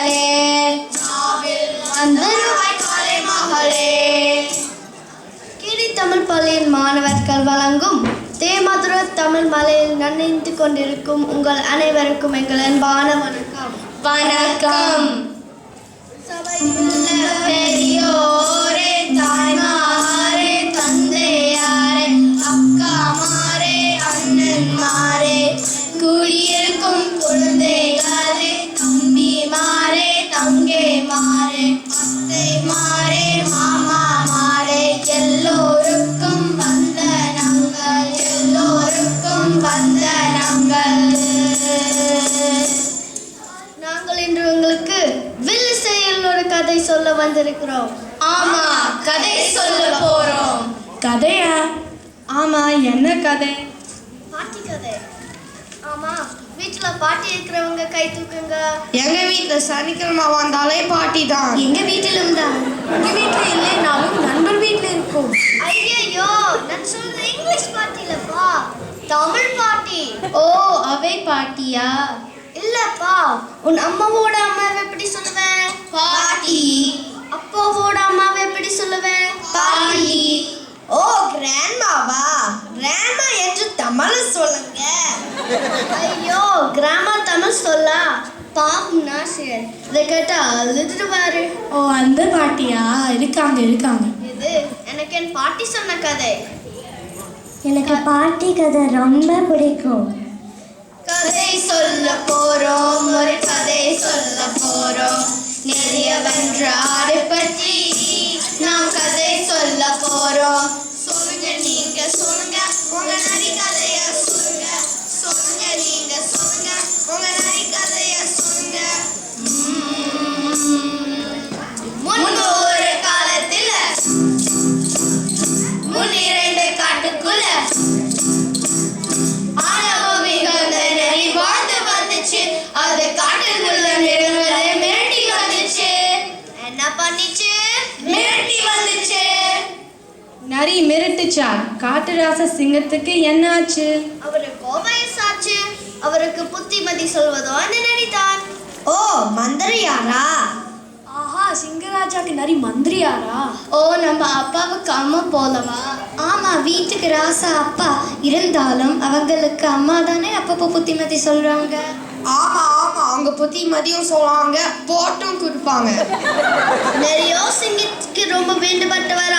மகளே. தமிழ் பள்ளியின் மாணவர்கள் வழங்கும் தேமதுர தமிழ் மலையில் கொண்டிருக்கும் உங்கள் அனைவருக்கும் எங்கள் அன்பான வணக்கம். வணக்கம். பெரியோரே தாய்மாரே தந்தையாரே அக்காமாரே அண்ணன்மாரே. குடியிருக்கும் வந்திருக்கிறோம் ஆமா கதை சொல்ல போறோம். கதையா? ஆமா என்ன கதை? பாட்டி கதை. ஆமா வீட்டுல பாட்டி இருக்கிறவங்க கை தூக்குங்க. எங்க வீட்ல சனிக்கிழமை வந்தாலே பாட்டி தான். எங்க வீட்டிலும் தான். எங்க வீட்ல இல்லைனாலும் நண்பர் வீட்ல இருக்கும். ஐயோ நான் சொல்றது இங்கிலீஷ் பாட்டி இல்லப்பா தமிழ் பாட்டி. ஓ அவை பாட்டியா? இல்லப்பா உன் அம்மாவோட அம்மாவை எப்படி சொல்லுவேன் பாட்டி. அப்பாவோட அம்மாவை எப்படி சொல்லுவேன்? பாட்டி ஓ கிராண்ட்மாவா கிராண்ட்மா என்று தமிழ் சொல்லுங்க. ஐயோ கிராம தமிழ் சொல்லா? பாவம் நாசியர் இதை கேட்டா அழுதுடுவாரு. ஓ அந்த பாட்டியா? இருக்காங்க இருக்காங்க. இது எனக்கு என் பாட்டி சொன்ன கதை. எனக்கு பாட்டி கதை ரொம்ப பிடிக்கும். கதை சொல்ல போறோம் ஒரு கதை சொல்ல போறோம். நிறைய வென்றாடு பற்றி நாம் கதை சொல்ல போறோம். சொல்லுங்க நீங்க சொல்லுங்க. உங்க நடிகா நரி மிரட்டுச்சா காட்டுராச சிங்கத்துக்கு என்ன ஆச்சு அவருக்கு வயசாச்சு அவருக்கு புத்திமதி சொல்வதோ அந்த நரிதான்? ஓ மந்திரியாரா? ஆஹா சிங்கராஜாக்கு நரி மந்திரியாரா? ஓ நம்ம அப்பாவுக்கு அம்மா போலவா? ஆமா வீட்டுக்கு ராசா அப்பா இருந்தாலும் அவங்களுக்கு அம்மா தானே அப்பப்போ புத்திமதி சொல்றாங்க. ஆமா ஆமா அவங்க புத்திமதியும் சொல்லுவாங்க போட்டும் கொடுப்பாங்க. நெறையோ சிங்கத்துக்கு ரொம்ப வேண்டுபட்டவர்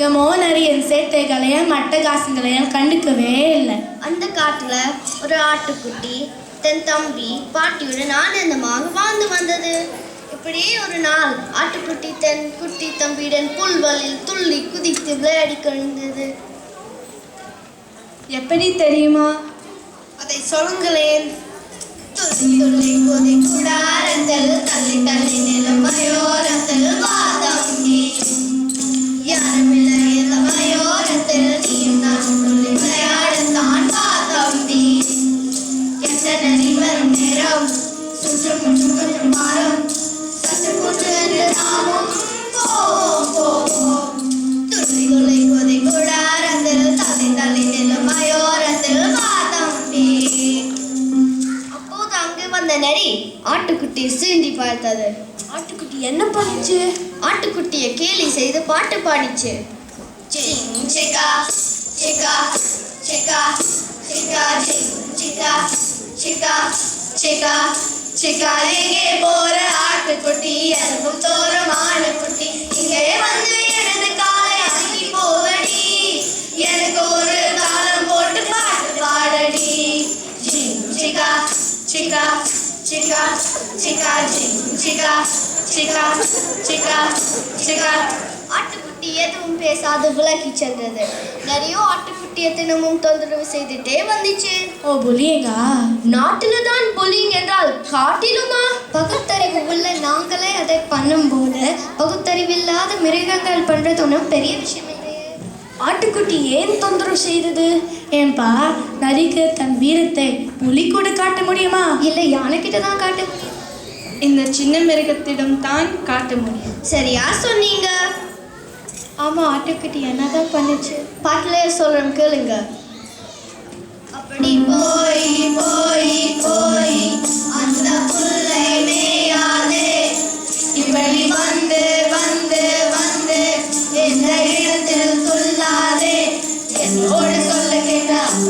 சிங்கமோ நரியின் சேட்டைகளையும் மட்டகாசங்களையும் கண்டுக்கவே இல்லை. அந்த காட்டுல ஒரு ஆட்டுக்குட்டி தன் தம்பி பாட்டியுடன் ஆனந்தமாக வாழ்ந்து வந்தது. இப்படியே ஒரு நாள் ஆட்டுக்குட்டி தன் குட்டி தம்பியுடன் புல்வெளியில் துள்ளி குதித்து விளையாடி கொண்டது எப்படி தெரியுமா? அதை சொல்லுங்களேன். துள்ளி துள்ளி தள்ளி தள்ளி நிலம் ஆட்டுக்குட்டி சீண்டி பார்த்தது. ஆட்டுக்குட்டி என்ன பண்ணுச்சு ஆட்டுக்குட்டியை கேலி செய்து பாட்டு பாடிச்சு. சிக்கா சிக்கா சிக்கா சிக்கா சிக்கா சிக்கா சிக்கா சிக்கா எங்கே போற ஆட்டுக்குட்டி? எறும்பும் தோறும் ஆணுக்குட்டி. இங்கே வந்து எனது காலை அங்கி போவடி. எனக்கு ஒரு காலம் போட்டு பாட்டு பாடடி. சிக்கா சிக்கா சிக்கா சிங் சிக்கா சிக்கா சிக்கா சிக்கா ஆட்டுக்குட்டி எதுவும் பேசாது விலகி சென்றது. நிறைய ஆட்டுக்குட்டியை தினமும் தொந்தரவு செய்துட்டே வந்துச்சு. ஓ புலியேங்கா? நாட்டில தான் புலிங் என்றால் காட்டிலுமா? பகுத்தறிவு உள்ள நாங்களே அதை பண்ணும்போது பகுத்தறிவில்லாத மிருகங்கள் பண்றது ஒன்றும் பெரிய விஷயம் ஆட்டுக்குட்டி ஏன் தொந்தரவு செய்தது? ஏன்பா நரிக்கு தன் வீரத்தை புலி கூட காட்ட முடியுமா? இல்லை யானைக்கிட்ட தான் காட்ட முடியும். இந்த சின்ன மிருகத்திடம் தான் காட்ட முடியும். சரி யார் சொன்னீங்க. ஆமா ஆட்டுக்குட்டி என்னதான் பண்ணுச்சு? பாட்டிலே சொல்றேன் கேளுங்க. அப்படி போய் போய் போய்.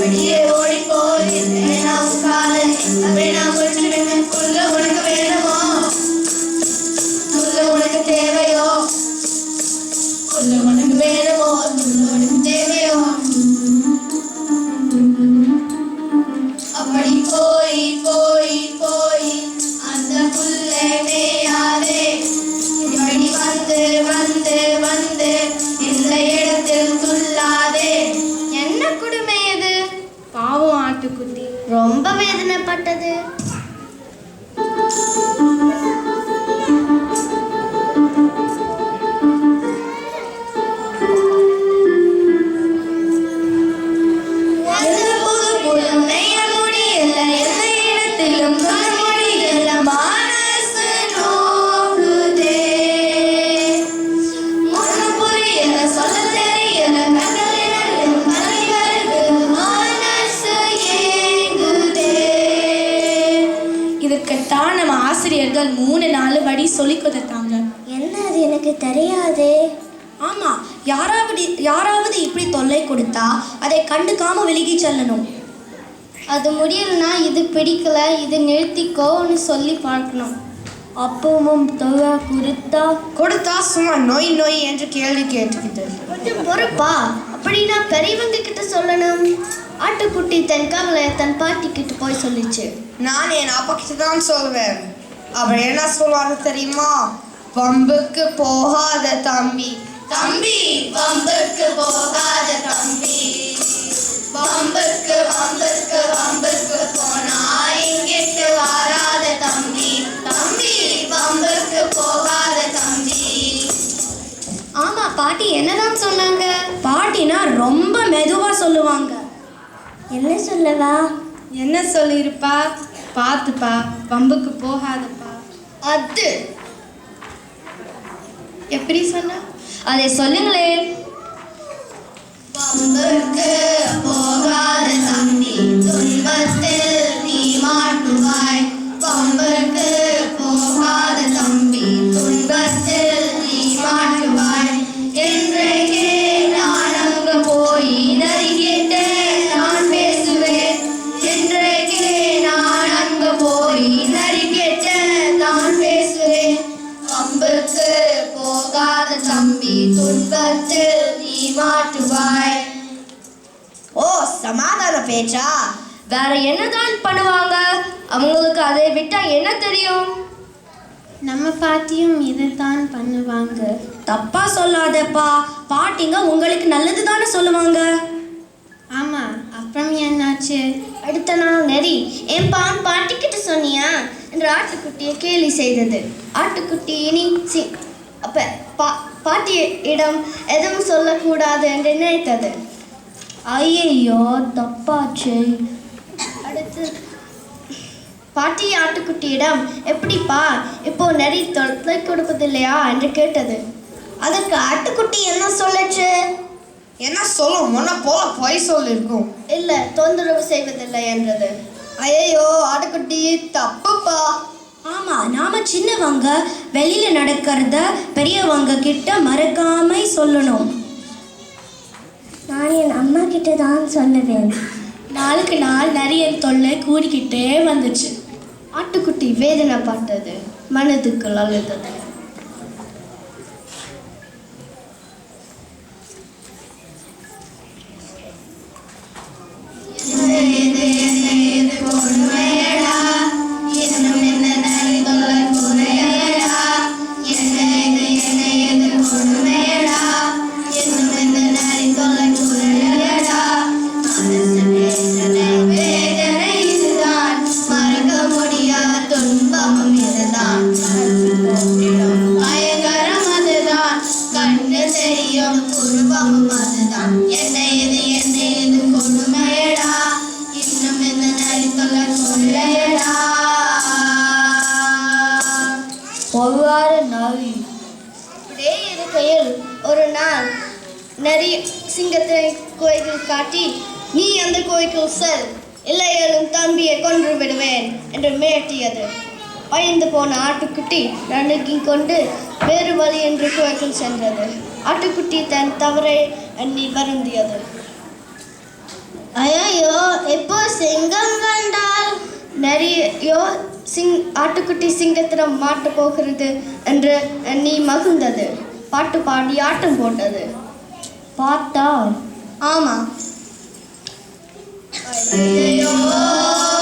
A pretty boy in a scarlet. மாட்டுக்குட்டி ரொம்ப வேதனைப்பட்டது. ஆசிரியர்கள் மூணு நாலு வடி சொல்லி கொடுத்தாங்க. என்ன அது எனக்கு தெரியாதே. ஆமா யாராவது யாராவது இப்படி தொல்லை கொடுத்தா அதை கண்டுக்காம விலகி செல்லணும். அது முடியலனா இது பிடிக்கல இது நிறுத்திக்கோன்னு சொல்லி பார்க்கணும். அப்பவும் தொகை கொடுத்தா? கொடுத்தா சும்மா நோய் நோய் என்று கேள்வி கேட்டுக்கிட்டு. கொஞ்சம் பொறுப்பா. அப்படின்னா பெரியவங்க கிட்ட சொல்லணும். ஆட்டுக்குட்டி தன் கவலையை தன் பாட்டி கிட்ட போய் சொல்லிச்சு. நான் என் அப்பா கிட்ட தான் சொல்வேன். அவர் என்ன சொல்வாரு தெரியுமா? பம்புக்கு போகாத தம்பி. தம்பி வம்புக்கு போகாத தம்பி. வம்புக்கு வம்புக்கு வம்புக்கு போனா இங்கிட்டு வராத தம்பி. தம்பி வம்புக்கு போகாத தம்பி. ஆமா பாட்டி என்னதான் சொன்னாங்க? பாட்டினா ரொம்ப மெதுவா சொல்லுவாங்க. என்ன சொல்லவா? என்ன சொல்லியிருப்பா? பார்த்துப்பா பம்புக்கு போகாதப்பா. அது. எப்படி சொன்ன? அதை சொல்லுங்களேன். பம்புக்கு போகாத தம்பி துன்பத்தில் நீ மாட்டுவாய். போகாத தம்பி துன்பத்தில் நீ மாட்டுவாய். பேச்சா வேற என்னதான் பண்ணுவாங்க? அவங்களுக்கு அதை விட்டா என்ன தெரியும்? நம்ம பாட்டியும் இதைத்தான் பண்ணுவாங்க. தப்பா சொல்லாதப்பா. பாட்டிங்க உங்களுக்கு நல்லது தானே சொல்லுவாங்க? ஆமா அப்புறம் என்னாச்சு? அடுத்த நாள் நெறி என் பான் பாட்டிக்கிட்ட சொன்னியா? என்று ஆட்டுக்குட்டியை கேலி செய்தது. ஆட்டுக்குட்டி இனி சி அப்ப பா பாட்டியிடம் எதுவும் சொல்லக்கூடாது என்று நினைத்தது. ஐயோ தப்பாச்சு. அடுத்து பாட்டி ஆட்டுக்குட்டியிடம் எப்படிப்பா? இப்போ நெறி தொலை கொடுப்பதில்லையா? என்று கேட்டது. அதற்கு ஆட்டுக்குட்டி என்ன சொல்லுச்சு? என்ன சொல்லும்? முன்ன போல பொய் சொல்லிருக்கும். இல்ல தொந்தரவு செய்வதில்லை என்றது. ஐயோ ஆட்டுக்குட்டி தப்புப்பா. ஆமா நாம சின்னவங்க வெளியில நடக்கிறத பெரியவங்க கிட்ட மறக்காம சொல்லணும். நான் என் அம்மா கிட்ட தான் சொல்லுவேன். நாளுக்கு நாள் நிறைய தொல்லை கூடிக்கிட்டே வந்துச்சு. ஆட்டுக்குட்டி வேதனை பார்த்தது மனதுக்குள் அழுதது. என்று மிரட்டியது. பயந்து போன ஆட்டுக்குட்டி நடுங்கிக் கொண்டு வேறு வழி என்று கோயிலுக்குள் சென்றது. ஆட்டுக்குட்டி தன் தவறை எண்ணி வருந்தியது. ஐயோ எப்போ சிங்கம் கண்டால் நிறையோ சிங் ஆட்டுக்குட்டி சிங்கத்திடம் மாட்டு போகிறது என்று எண்ணி மகிழ்ந்தது. பாட்டு பாடி ஆட்டம் போட்டது. பார்த்தா ஆமா ஆனந்தமே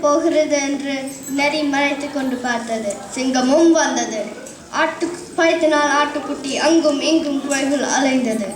போகிறது என்று நரி மறைத்து கொண்டு பார்த்தது. சிங்கமும் வந்தது. ஆட்டு பயத்தினால் ஆட்டுக்குட்டி அங்கும் இங்கும் குகைகள் அலைந்தது.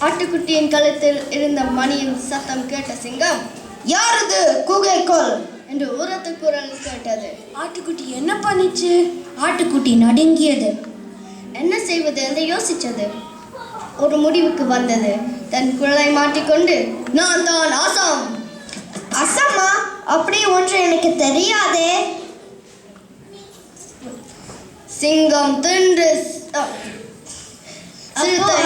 ஆட்டுக்குட்டியின் கழுத்தில் இருந்த மணியின் சத்தம் கேட்ட சிங்கம் யாரது? குகைக்குள் என்று உரத்து குரல் கேட்டது. ஆட்டுக்குட்டி என்ன பண்ணிச்சு? ஆட்டுக்குட்டி நடுங்கியது. என்ன செய்வது என்று யோசித்தது ஒரு முடிவுக்கு வந்தது. தன் குரலை மாட்டிக்கொண்டு நான் தான் ஆசாம்! அசம்மா? அப்படி ஒன்று எனக்கு தெரியாதே. சிங்கம் தின்று சிறுத்தை.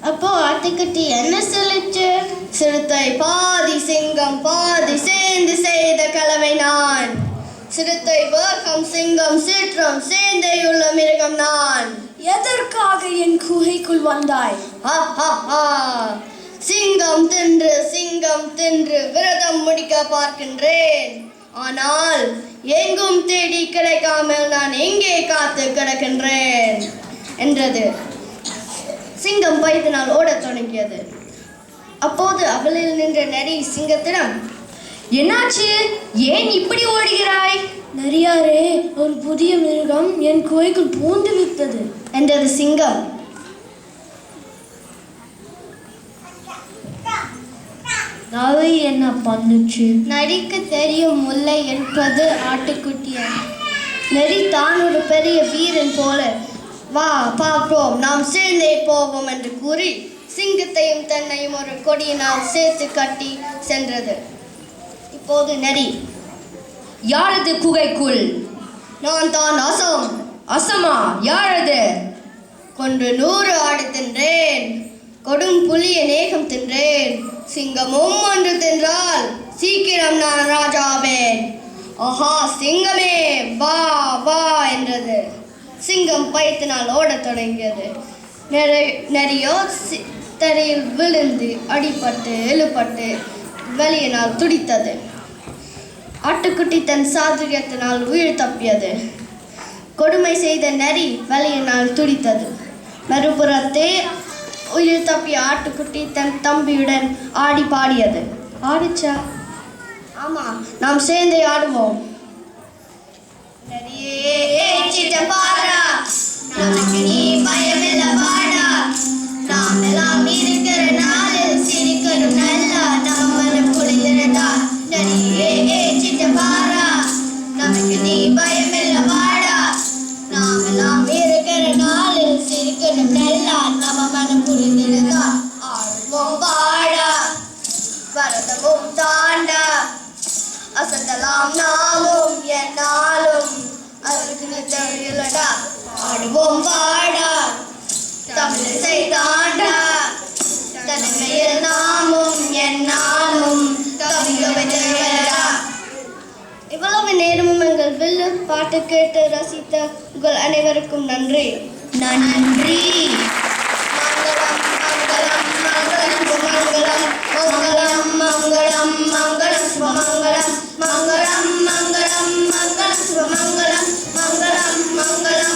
அப்போ ஆட்டுக்குட்டி என்ன சொல்லுச்சு? சிறுத்தை பாதி சிங்கம் பாதி சேர்ந்து செய்த கலவை நான். சிறுத்தை வேகம் சிங்கம் சீற்றம் சேர்ந்தையுள்ள மிருகம் நான். எதற்காக என் குகைக்குள் வந்தாய்? ஹா, ஹா, ஹா. சிங்கம் தின்று சிங்கம் தின்று விரதம் முடிக்க பார்க்கின்றேன். ஆனால் எங்கும் தேடி கிடைக்காமல் நான் எங்கே காத்து கிடக்கின்றேன்? என்றது. சிங்கம் பயத்தினால் ஓடத் தொடங்கியது. அப்போது அவளில் நின்ற நரி சிங்கத்திடம் என்னாச்சு? ஏன் இப்படி ஓடுகிறாய்? நரியாரே ஒரு புதிய மிருகம் என் குகைக்குள் பூந்து விட்டது என்றது சிங்கம். நரி என்ன பண்ணுச்சு? நரிக்கு தெரியும் முல்லை என்பது ஆட்டுக்குட்டியை நரி தான் ஒரு பெரிய வீரன் போல. வா பார்ப்போம். நாம் சேர்ந்தே போவோம் என்று கூறி சிங்கத்தையும் தன்னையும் ஒரு கொடியினால் சேர்த்து கட்டி சென்றது. இப்போது நரி. யாரது குகைக்குள்? நான் தான் அசம். அசமா? யாரது? கொன்று நூறு ஆடு தின்றேன் கொடும் புலிய நேகம் தின்றேன். சிங்கமும் ஒன்று தின்றால் சீக்கிரம் நான் ராஜாவேன். ஆஹா சிங்கமே வா வா என்றது. சிங்கம் பயத்தினால் ஓடத் தொடங்கியது. நிறையோ சி- தரையில் விழுந்து அடிபட்டு எழுப்பட்டு வெளியினால் துடித்தது. ஆட்டுக்குட்டி தன் சாதுரியத்தினால் உயிர் தப்பியது. கொடுமை செய்த நரி வலியினால் துடித்தது. மறுபுறத்தே உயிர் தப்பிய ஆட்டுக்குட்டி தன் தம்பியுடன் ஆடி பாடியது. ஆடிச்சா? ஆமா. நாம் சேர்ந்தே ஆடுவோம். நமக்கு நீ பயமில்ல வாடா நாம் எல்லாம் இருக்கிற நாளில் சிரிக்கணும் நல்லா. நம்ம குளிர்கிறதா நரியே ஏச்சிட்ட பாரா நமக்கு நீ பயமில்ல வாடா நாம் எல்லாம் இருக்கிற நாளில் சிரிக்கணும் நல்லா. நம்ம நாம் நாளும் என்னாலும் அதற்கு தெரியலடா ஆடுவோம் வாடா. தமிழிசை தாண்டா தனிமையில் நாமும் என்னாலும் இவ்வளவு நேரமும் எங்கள் வில்லு பாட்டு கேட்டு ரசித்த உங்கள் அனைவருக்கும் நன்றி. நன்றி. మంగళం మంగళం మంగళం శుభమంగళం మంగళం మంగళం